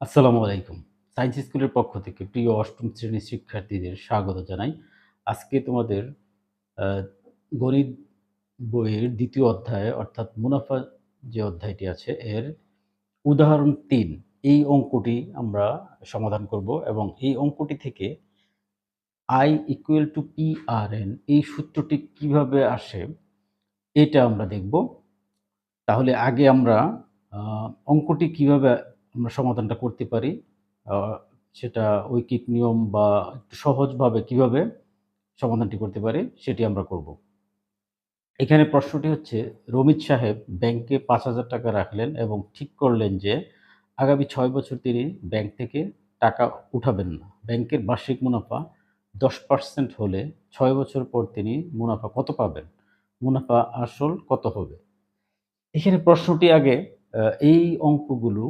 আসসালামু আলাইকুম। সায়েন্স স্কুলের পক্ষ থেকে প্রিয় অষ্টম শ্রেণির শিক্ষার্থীদের স্বাগত জানাই। আজকে তোমাদের গণিত বইয়ের দ্বিতীয় অধ্যায়, অর্থাৎ মুনাফা যে অধ্যায়টি আছে, এর উদাহরণ তিন। এই অঙ্কটি আমরা সমাধান করব এবং এই অঙ্কটি থেকে I equal to P R N এই সূত্রটি কীভাবে আসে, এটা আমরা দেখব। তাহলে আগে আমরা অঙ্কটি কীভাবে আমরা সমাধানটা করতে পারি সেটা ঐকিক নিয়ম বা একটু সহজভাবে কীভাবে সমাধানটি করতে পারি সেটি আমরা করব। এখানে প্রশ্নটি হচ্ছে, রমিত সাহেব ব্যাংকে পাঁচ হাজার টাকা রাখলেন এবং ঠিক করলেন যে আগামী ছয় বছর তিনি ব্যাংক থেকে টাকা উঠাবেন না। ব্যাংকের বার্ষিক মুনাফা দশ পার্সেন্ট হলে ছয় বছর পর তিনি মুনাফা কত পাবেন? মুনাফা আসল কত হবে? এখানে প্রশ্নটি আগে এই অঙ্কগুলো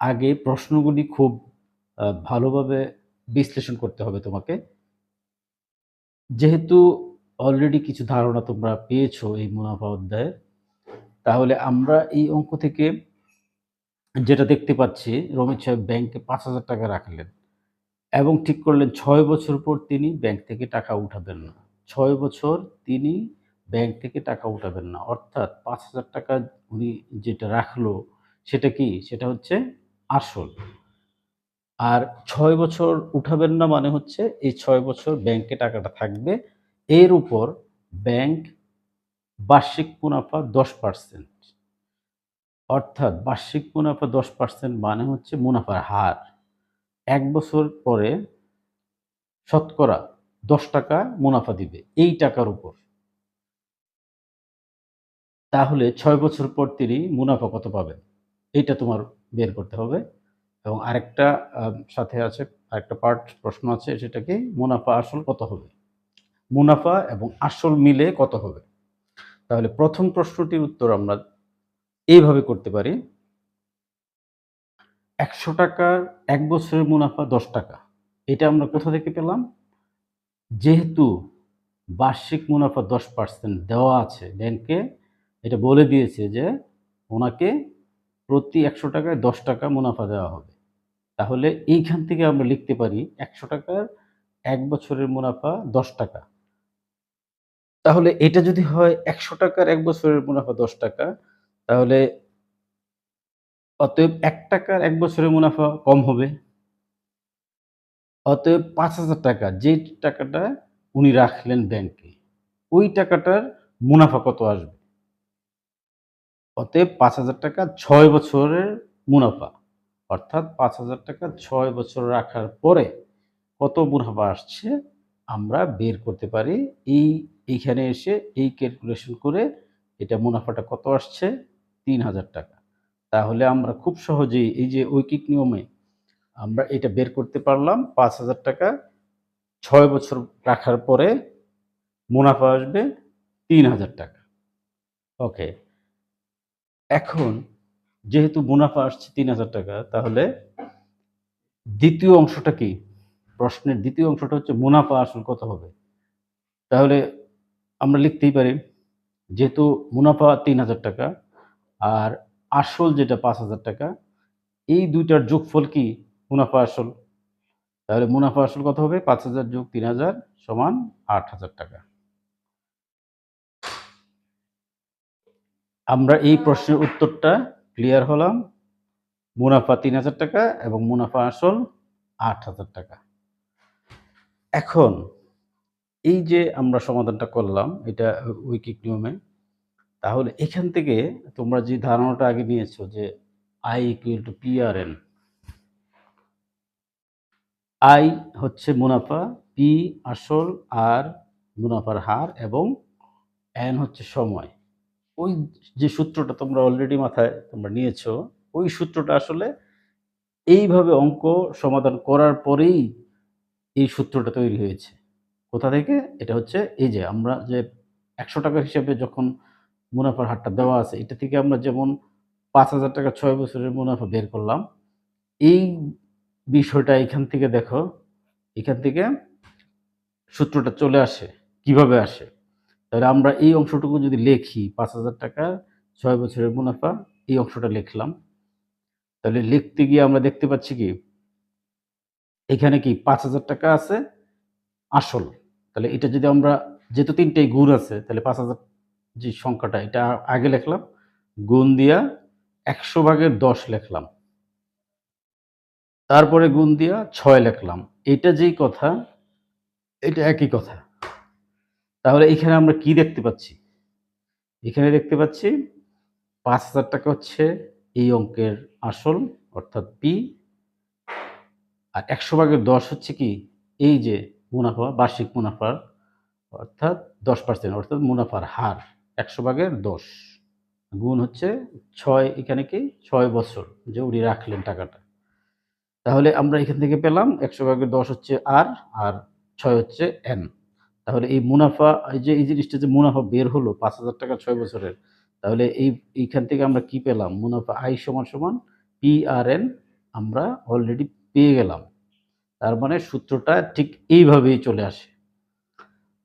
আগে প্রশ্নগুলি খুব ভালোভাবে বিশ্লেষণ করতে হবে তোমাকে। যেহেতু অলরেডি কিছু ধারণা তোমরা পেয়েছ এই মুনাফা অধ্যায়ে, তাহলে আমরা এই অঙ্ক থেকে যেটা দেখতে পাচ্ছি রমিত সাহেব ব্যাংকে পাঁচ হাজার টাকা রাখলেন এবং ঠিক করলেন ছয় বছর পর তিনি ব্যাংক থেকে টাকা উঠাবেন না। ছয় বছর তিনি ব্যাংক থেকে টাকা উঠাবেন না। অর্থাৎ পাঁচ হাজার টাকা উনি যেটা রাখল সেটা কি? সেটা হচ্ছে আসল। আর ছয় বছর উঠাবেন না মানে হচ্ছে এই ছয় বছর ব্যাংকে টাকাটা থাকবে। এর উপর ব্যাংক বার্ষিক মুনাফা দশ পার্সেন্ট অর্থাৎ বার্ষিক মুনাফা দশ পার্সেন্ট মানে হচ্ছে মুনাফার হার। এক বছর পরে শতকরা দশ টাকা মুনাফা দিবে এই টাকার উপর। তাহলে ছয় বছর পর তিনি মুনাফা কত পাবেন? এইটা তোমার বের করতে হবে। এবং আরেকটা সাথে আছে, আরেকটা পার্ট প্রশ্ন আছে সেটা কি মুনাফা, আসল কত হবে? মুনাফা এবং আসল মিলে কত হবে? তাহলে প্রথম প্রশ্নটির উত্তর আমরা এইভাবে করতে পারি। একশো টাকার এক বছরের মুনাফা দশ টাকা। এটা আমরা কোথা থেকে পেলাম? যেহেতু বার্ষিক মুনাফা দশ পার্সেন্ট দেওয়া আছে ব্যাংকে, এটা বলে দিয়েছে যে ওনাকে প্রতি একশো টাকায় দশ টাকা মুনাফা দেওয়া হবে। তাহলে এইখান থেকে আমরা লিখতে পারি একশো টাকার এক বছরের মুনাফা দশ টাকা। তাহলে এটা যদি হয় একশো টাকার এক বছরের মুনাফা দশ টাকা, তাহলে অতএব এক টাকার এক বছরের মুনাফা কম হবে। অতএব পাঁচ হাজার টাকা, যে টাকাটা উনি রাখলেন ব্যাংকে, ওই টাকাটার মুনাফা কত আসবে? অতএব পাঁচ হাজার টাকা ছয় বছরের মুনাফা। অর্থাৎ পাঁচ হাজার টাকা ছয় বছর রাখার পরে কত মুনাফা আসছে আমরা বের করতে পারি। এই, এইখানে এসে এই ক্যালকুলেশন করে এটা মুনাফাটা কত আসছে? তিন হাজার টাকা। তাহলে আমরা খুব সহজেই এই যে ঐকিক নিয়মে আমরা এটা বের করতে পারলাম, পাঁচ হাজার টাকা ছয় বছর রাখার পরে মুনাফা আসবে তিন হাজার টাকা। ওকে এখন যেহেতু মুনাফা আসছে তিন হাজার টাকা, তাহলে দ্বিতীয় অংশটা কি? প্রশ্নের দ্বিতীয় অংশটা হচ্ছে মুনাফা আসল কত হবে? তাহলে আমরা লিখতেই পারি, যেহেতু মুনাফা তিন হাজার টাকা আর আসল যেটা পাঁচ হাজার টাকা, এই দুইটার যোগফল কি? মুনাফা আসল। তাহলে মুনাফা আসল কত হবে? পাঁচ হাজার যোগ তিন হাজার সমান আট হাজার টাকা। আমরা এই প্রশ্নের উত্তরটা ক্লিয়ার হলাম। মুনাফা তিন হাজার টাকা এবং মুনাফা আসল আট হাজার টাকা। এখন এই যে আমরা সমাধানটা করলাম, এটা ঐকিক নিয়মে, তাহলে এখান থেকে তোমরা যে ধারণাটা আগে নিয়েছো যে I equal to P R N I হচ্ছে মুনাফা পি আসল আর মুনাফার হার এবং এন হচ্ছে সময়। ওই যে সূত্রটা তোমরা অলরেডি মাথায় তোমরা নিয়েছো, ওই সূত্রটা আসলে এইভাবে অঙ্ক সমাধান করার পরেই এই সূত্রটা তৈরি হয়েছে। কোথা থেকে? এটা হচ্ছে এই যে আমরা যে একশো টাকা হিসেবে যখন মুনাফার হারটা দেওয়া আছে, এটা থেকে আমরা যেমন পাঁচ হাজার টাকা ছয় বছরের মুনাফা বের করলাম, এই বিষয়টা এখান থেকে দেখো, এখান থেকে সূত্রটা চলে আসে। কীভাবে আসে? তাহলে আমরা এই অংশটুকু যদি লিখি, পাঁচ হাজার টাকা ছয় বছরের মুনাফা, এই অংশটা লিখলাম। তাহলে লিখতে গিয়ে আমরা দেখতে পাচ্ছি কি? এখানে কি পাঁচ হাজার টাকা আছে? আসল। তাহলে এটা যদি আমরা, যেহেতু তিনটেই গুণ আছে, তাহলে পাঁচ হাজার যে সংখ্যাটা, এটা আগে লিখলাম। গুণ দিয়া একশো ভাগের দশ লিখলাম। তারপরে গুণ দিয়া ছয় লিখলাম। এটা যেই কথা, এটা একই কথা। তাহলে এখানে আমরা কি দেখতে পাচ্ছি? এখানে দেখতে পাচ্ছি পাঁচ হাজার টাকা হচ্ছে এই অঙ্কের আসল, অর্থাৎ পি আর একশো ভাগের দশ হচ্ছে কি? এই যে মুনাফা, বার্ষিক মুনাফার অর্থাৎ দশ পার্সেন্ট অর্থাৎ মুনাফার হার, একশো ভাগের দশ। গুণ হচ্ছে ছয়, এখানে কি? ছয় বছর যে উনি রাখলেন টাকাটা। তাহলে আমরা এখান থেকে পেলাম, একশো ভাগের দশ হচ্ছে আর আর ছয় হচ্ছে এন তাহলে এই মুনাফা, এই যে, এই জিনিসটা যে মুনাফা বের হলো পাঁচ হাজার টাকা ছয় বছরের, তাহলে এই, এইখান থেকে আমরা কি পেলাম? মুনাফা আই সমান সমান পি আর এন আমরা অলরেডি পেয়ে গেলাম। তার মানে সূত্রটা ঠিক এইভাবেই চলে আসে।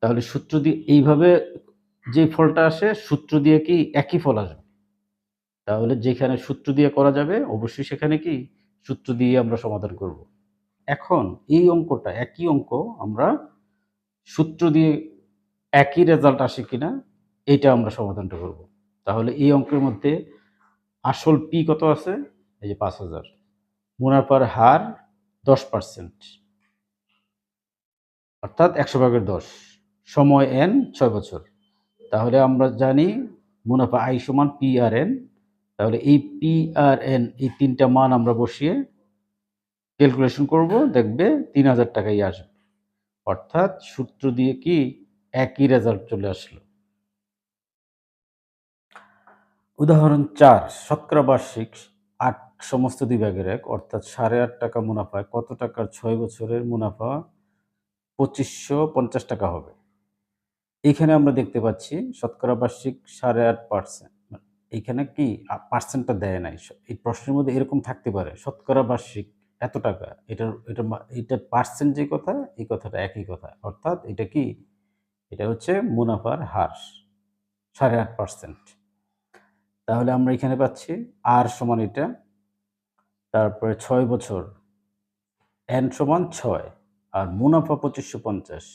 তাহলে সূত্র দিয়ে এইভাবে যে ফলটা আসে, সূত্র দিয়ে কি একই ফল আসবে? তাহলে যেখানে সূত্র দিয়ে করা যাবে, অবশ্যই সেখানে কি সূত্র দিয়ে আমরা সমাধান করব। এখন এই অঙ্কটা, একই অঙ্ক আমরা সূত্র দিয়ে একই রেজাল্ট আসে কিনা এটা আমরা সমাধানটা করব। তাহলে এই অঙ্কের মধ্যে আসল পি কত আছে? এই যে পাঁচ হাজার। মুনাফার হার দশ পার্সেন্ট অর্থাৎ একশো ভাগের দশ। সময় এন ছয় বছর। তাহলে আমরা জানি মুনাফা আই সমান পি আর এন তাহলে এই পি আর এন এই তিনটা মান আমরা বসিয়ে ক্যালকুলেশন করব। দেখবে তিন হাজার টাকাই আসবে। অর্থাৎ সূত্র দিয়ে কি একই রেজাল্ট চলে আসলো। উদাহরণ চার, শতকরা বার্ষিক আট সমস্ত দুই ভাগের এক, অর্থাৎ সাড়ে আট টাকা মুনাফায় কত টাকার ছয় বছরের মুনাফা? পঁচিশশো পঞ্চাশ টাকা হবে। এখানে আমরা দেখতে পাচ্ছি শতকরা বার্ষিক সাড়ে আট পার্সেন্ট এইখানে কি পার্সেন্টটা দেয় নাই। এই প্রশ্নের মধ্যে এরকম থাকতে পারে। শতকরা বার্ষিক এত টাকা? এটার এটা এটা পার্সেন্ট যে কথা, এই কথাটা একই কথা। অর্থাৎ এটা কি? এটা হচ্ছে মুনাফার হার, সাড়ে আট পার্সেন্ট তাহলে আমরা এখানে পাচ্ছি আর সমান এটা, তারপরে ছয় বছর এন সমান ছয়, আর মুনাফা পঁচিশশো পঞ্চাশ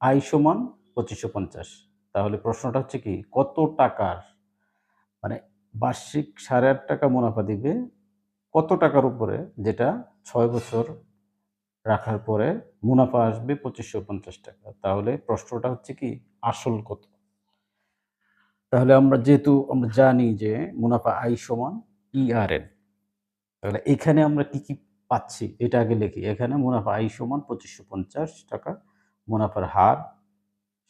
আই সমান পঁচিশশো পঞ্চাশ। তাহলে প্রশ্নটা হচ্ছে কি, কত টাকার মানে বার্ষিক সাড়ে আট টাকা মুনাফা দিবে, কত টাকার উপরে, যেটা ছয় বছর রাখার পরে মুনাফা আসবে পঁচিশশো পঞ্চাশ টাকা। তাহলে প্রশ্নটা হচ্ছে কি, আসল কত? তাহলে আমরা যেহেতু আমরা জানি যে মুনাফা আই সমান ইআরএন তাহলে এখানে আমরা কি কি পাচ্ছি এটা আগে লিখি। এখানে মুনাফা আই সমান পঁচিশশো পঞ্চাশ টাকা, মুনাফার হার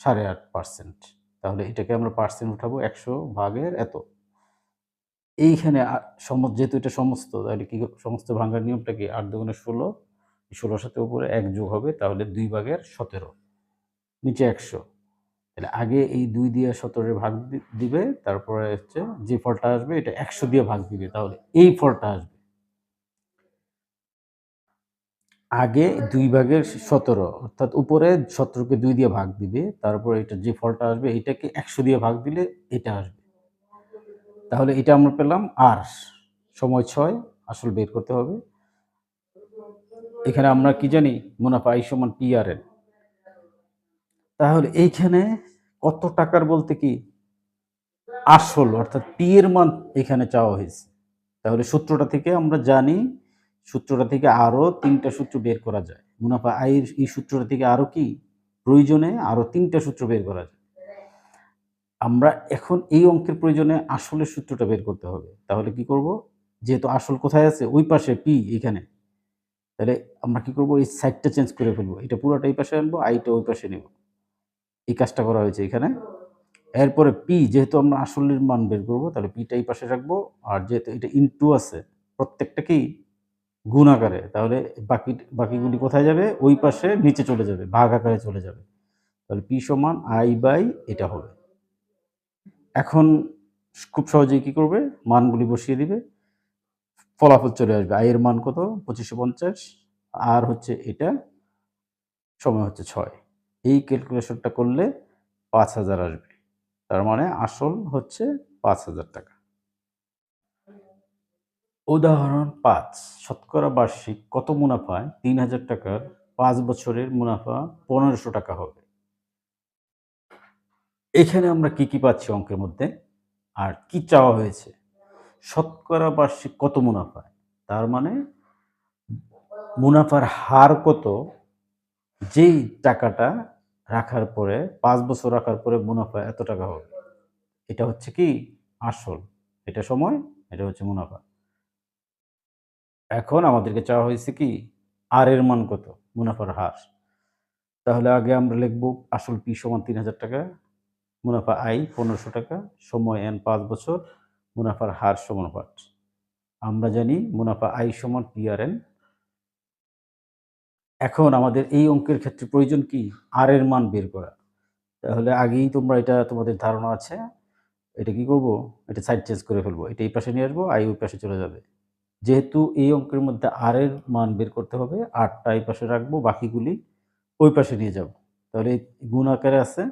সাড়ে আট পার্সেন্ট তাহলে এটাকে আমরা পার্সেন্ট উঠাবো একশো ভাগের এত। এইখানে যেহেতু এটা সমস্ত, তাহলে কি সমস্ত ভাঙার নিয়মটা কি? আট দুগুণে ষোলো, ষোলোর সাথে উপরে এক যোগ হবে, তাহলে দুই ভাগের সতেরো, নিচে একশো। তাহলে আগে এই দুই দিয়ে সতেরো ভাগ দিবে, তারপরে হচ্ছে যে ফলটা আসবে, এটা একশো দিয়ে ভাগ দিবে, তাহলে এই ফলটা আসবে। আগে দুই ভাগের সতেরো, অর্থাৎ উপরে সতেরোকে দুই দিয়ে ভাগ দিবে, তারপর এটা যে ফলটা আসবে, এটাকে একশো দিয়ে ভাগ দিলে এটা আসবে। তাহলে এটা আমরা পেলাম আর, সময় ছয়, আসল বের করতে হবে। এখানে আমরা কি জানি? মুনাফা আই সমান পি আর এন তাহলে এইখানে কত টাকার বলতে কি? আসল, অর্থাৎ পি এর মান এখানে চাওয়া হয়েছে। তাহলে সূত্রটা থেকে আমরা জানি, সূত্রটা থেকে আরও তিনটা সূত্র বের করা যায়। মুনাফা আয়ের এই সূত্রটা থেকে আরও কি? প্রয়োজনে আরও তিনটা সূত্র বের করা যায়। আমরা এখন এই অঙ্কের প্রয়োজনে আসলের সূত্রটা বের করতে হবে। তাহলে কি করব? যেহেতু আসল কোথায় আছে? ওই পাশে পি এখানে। তাহলে আমরা কি করব? এই সাইডটা চেঞ্জ করে ফেলব। এটা পুরোটা এই পাশে আনব আইটা ওই পাশে নেব। এই কাজটা করা হয়েছে এখানে। এরপরে পি যেহেতু আমরা আসলের মান বের করব, তাহলে পিটা এই পাশে রাখব। আর যেহেতু এটা ইনটু আছে, প্রত্যেকটাকেই গুণ আকারে। তাহলে বাকি, বাকিগুলি কোথায় যাবে? ওই পাশে নিচে চলে যাবে, ভাগ আকারে চলে যাবে। তাহলে পি সমান আই বাই এটা হবে। এখন খুব সহজেই কি করবে? মানগুলি বসিয়ে দিবে। ফলাফল চলে আসবে। আয়ের মান কত? পঁচিশশো পঞ্চাশ। আর হচ্ছে এটা সময় হচ্ছে ছয়। এই ক্যালকুলেশনটা করলে পাঁচ হাজার আসবে। তার মানে আসল হচ্ছে পাঁচ হাজার টাকা। উদাহরণ পাঁচ। শতকরা বার্ষিক কত মুনাফায় তিন হাজার টাকার পাঁচ বছরের মুনাফা পনেরোশো টাকা হবে? এখানে আমরা কি কি পাচ্ছি অঙ্কের মধ্যে? আর কি চাওয়া হয়েছে? শতকরা বার্ষিক কত মুনাফায় তার মানে মুনাফার হার কত? যেই টাকাটা রাখার পরে, পাঁচ বছর রাখার পরে মুনাফা এত টাকা হবে? এটা হচ্ছে কি? আসল। এটা সময়, এটা হচ্ছে মুনাফা। এখন আমাদেরকে চাওয়া হয়েছে কি? আর এর মান কত? মুনাফার হার। তাহলে আগে আমরা লিখব আসল পি সমান তিন হাজার টাকা। মুনাফা আই পনেরোশো টাকা, সময় এন পাঁচ বছর, মুনাফার হার সমানুপাত আমরা জানি মুনাফা আই সমান পি আর এন এখন আমাদের এই অঙ্কের ক্ষেত্রে প্রয়োজন কি? আর এর মান বের করা। তাহলে আগেই তোমরা এটা তোমাদের ধারণা আছে। এটা কি করব? এটা সাইড চেঞ্জ করে ফেলব। এটা এই পাশে নিয়ে আসব আই ওই পাশে চলে যাবে। যেহেতু এই অঙ্কের মধ্যে আর এর মান বের করতে হবে আটটা এই পাশে রাখব, বাকিগুলি ওই পাশে নিয়ে যাব। তাহলে গুণ আকারে আছে।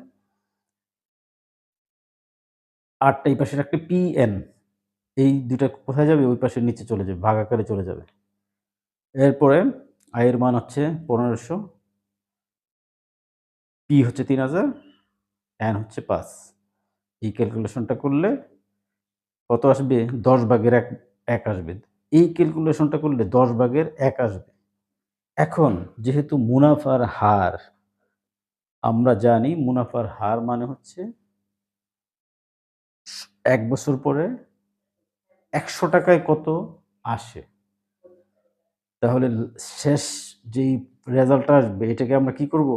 আটটা এই পাশে রাখলে পি এন এই দুটা কোথায় যাবে? ওই পাশের নিচে চলে যাবে, ভাগ আকারে চলে যাবে। এরপরে আয়ের মান হচ্ছে পনেরোশো পি হচ্ছে তিন হাজার এন হচ্ছে পাঁচ। এই ক্যালকুলেশনটা করলে কত আসবে? দশ ভাগের এক এক আসবে। এই ক্যালকুলেশনটা করলে দশ ভাগের এক আসবে। এখন যেহেতু মুনাফার হার, আমরা জানি মুনাফার হার মানে হচ্ছে এক বছর পরে একশো টাকায় কত আসে? তাহলে শেষ যেই রেজাল্টটা আসবে, এটাকে আমরা কি করব?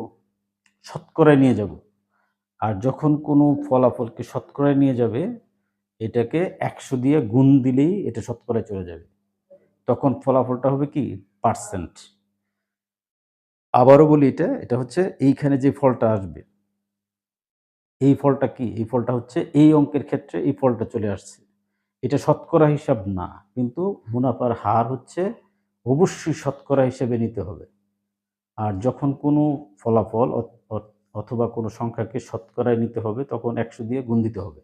শতকরায় নিয়ে যাব। আর যখন কোনো ফলাফলকে শতকরায় নিয়ে যাবে, এটাকে একশো দিয়ে গুণ দিলেই এটা শতকরায় চলে যাবে। তখন ফলাফলটা হবে কি? পার্সেন্ট আবারও বলি এটা এটা হচ্ছে এইখানে যে ফলটা আসবে এই ফলটা কি? এই ফলটা হচ্ছে এই অঙ্কের ক্ষেত্রে এই ফলটা চলে আসছে। এটা শতকরা হিসাব না, কিন্তু মুনাফার হার হচ্ছে অবশ্যই শতকরা হিসেবে নিতে হবে। আর যখন কোনো ফলাফল অথবা কোনো সংখ্যাকে শতকরায় নিতে হবে, তখন একশো দিয়ে গুণ দিতে হবে।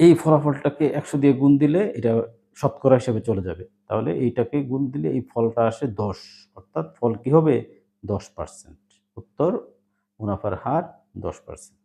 এই ফলাফলটাকে একশো দিয়ে গুণ দিলে এটা শতকরা হিসেবে চলে যাবে। তাহলে এইটাকে গুণ দিলে এই ফলটা আসে দশ, অর্থাৎ ফল কি হবে? দশ পার্সেন্ট। উত্তর মুনাফার হার দশ পার্সেন্ট